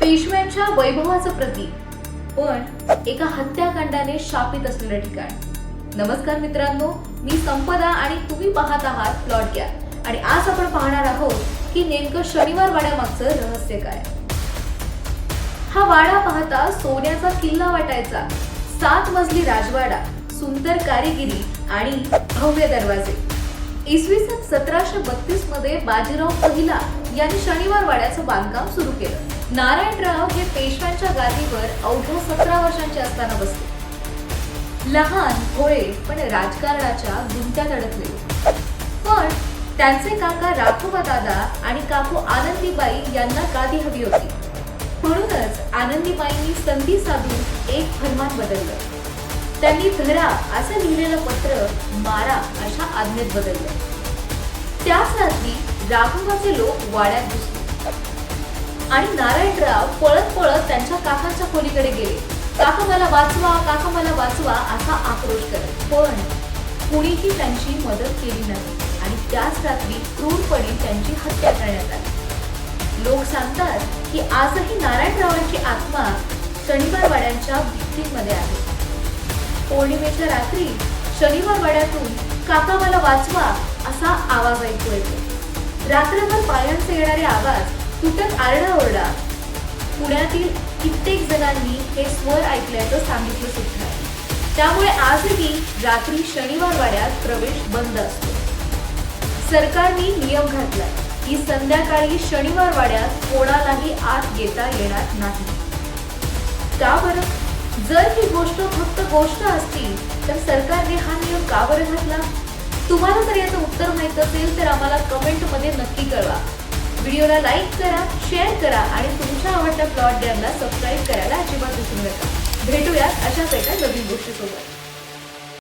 पेशव्यांच्या वैभवाचं प्रतीक. पण एका हत्याकांडाने शापित असलेलं ठिकाण. नमस्कार मित्रांनो मी संपदा आणि तुम्ही पाहत आहात प्लॉट गॅप आणि आज आपण पाहणार आहोत की नेमकं शनिवार वाड्यामागचं रहस्य काय हा वाडा पाहता सोन्याचा किल्ला वाटायचा सात मजली राजवाडा सुंदर कारिगिरी आणि भव्य दरवाजे. इसवी सन सतराशे बत्तीसमध्ये बाजीराव पहिला यांनी शनिवार वाड्याचं बांधकाम सुरू केलं. नारायणराव हे पेशव्यांच्या गादीवर अवघ्या सतरा वर्षांचे असताना बसले. लहान भोळे पण राजकारणाच्या गुंत्यात अडकले पण त्यांचे काका राघोबा दादा आणि काकू आनंदीबाई यांना गादी हवी होती. म्हणूनच आनंदीबाईंनी संधी साधून एक फरमान बदललं. त्यांनी धरा असं लिहिलेलं पत्र मारा अशा आज्ञेत बदललं. त्याच रात्री राघवाचे लोक वाड्यात घुसले. आणि नारायणराव पळत पळत त्यांच्या काकांच्या खोलीकडे गेले. काका मला वाचवा काका मला वाचवा असा आक्रोश करत. पण कुणीही त्यांची मदत केली नाही. आणि त्याच रात्री क्रूरपणे त्यांची हत्या करण्यात आली. लोक सांगतात की आजही नारायणरावांची आत्मा शनिवार वाड्यांच्या भित्तीमध्ये आहे. पौर्णिमेच्या रात्री शनिवार वाड्यातून काका मला वाचवा असा आवाज ऐकू येतो. रात्रभर पायांचे येणारे आवाज तुटक आरडाओरडा. पुण्यातील कित्येक जणांनी हे स्वर ऐकल्याचं सांगितलं सुद्धा आहे. त्यामुळे आजही रात्री शनिवार वाड्यात प्रवेश बंद असतो. सरकारने नियम घातलाय की संध्याकाळी शनिवार वाड्यात कोणालाही आत येता येणार नाही. का बरं? जर ही गोष्ट फक्त गोष्ट असती तर सरकारने हा नियम का बरं घातला? तुम्हाला जर याचं उत्तर माहीत असेल तर आम्हाला कमेंटमध्ये नक्की कळवा. व्हिडिओला लाईक करा शेअर करा आणि तुमच्या आवडत्या प्लॉट डॅमला सबस्क्राईब करायला अजिबात विसरू नका. भेटूयात अशाच एका नवीन गोष्टीसोबत.